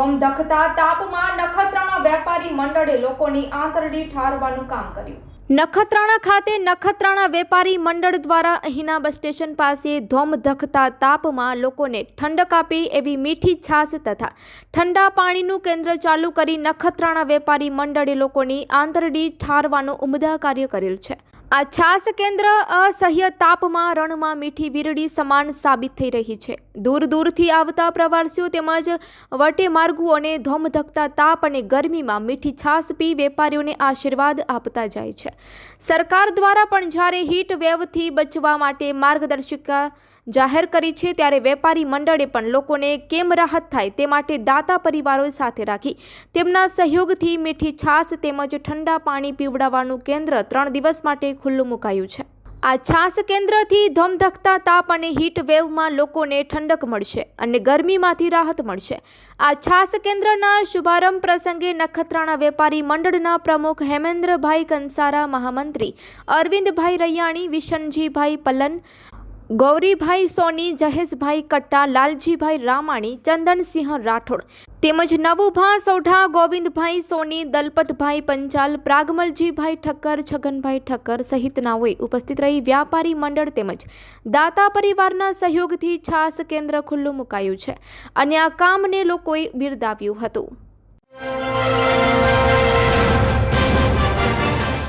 ધમધખતા તાપમાં નખત્રાણા વેપારી મંડળે લોકોની આંતરડી ઠારવાનું કામ કર્યું. નખત્રાણા ખાતે નખત્રાણા વેપારી મંડળ દ્વારા અહીંના બસ સ્ટેશન પાસે ધોમ ધખતા તાપમાં લોકોને ઠંડક આપી એવી મીઠી છાશ તથા ઠંડા પાણીનું કેન્દ્ર ચાલુ કરી નખત્રાણા વેપારી મંડળે લોકોની આંતરડી ઠારવાનું ઉમદા કાર્ય કરેલ છે. આ છાસ કેન્દ્ર અસહ્ય તાપમાં રણમાં મીઠી વીરડી સમાન સાબિત થઈ રહી છે. દૂર દૂરથી આવતા પ્રવાસીઓ તેમજ વટે માર્ગો અને ધોમધકતા તાપ અને ગરમીમાં મીઠી છાસ પી વેપારીઓને આશીર્વાદ આપતા જાય છે. સરકાર દ્વારા પણ જ્યારે હીટ વેવથી બચવા માટે માર્ગદર્શિકા જાહેર કરી છે, ત્યારે વેપારી મંડળે પણ લોકોને કેમ રાહત થાય તે માટે દાતા પરિવારો સાથે રાખી તેમના સહયોગથી મીઠી છાશ તેમજ ઠંડા પાણી પીવડાવવાનું કેન્દ્ર ત્રણ દિવસ માટે ખુલ્લું મુકાયું છે. આ છાસ કેન્દ્રથી ધમધકતા તાપ અને હીટ વેવમાં લોકોને ઠંડક મળશે અને ગરમીમાંથી રાહત મળશે. આ છાસ કેન્દ્રના શુભારંભ પ્રસંગે નખત્રાણા વેપારી મંડળના પ્રમુખ હેમેન્દ્રભાઈ કંસારા, મહામંત્રી અરવિંદભાઈ રૈયાણી, વિશનજીભાઈ પલન ગૌરીભાઈ સોની જહેશભાઈ કટ્ટા, લાલજીભાઈ રામાણી, ચંદનસિંહ રાઠોડ તેમજ નવુભા સોઢા, ગોવિંદભાઈ સોની, દલપતભાઈ પંચાલ, પ્રાગમલજીભાઈ ઠક્કર, છગનભાઈ ઠક્કર સહિતનાઓએ ઉપસ્થિત રહી વ્યાપારી મંડળ તેમજ દાતા પરિવારના સહયોગથી છાસ કેન્દ્ર ખુલ્લું મુકાયું છે. અને આ કામને લોકોએ બિરદાવ્યું હતું.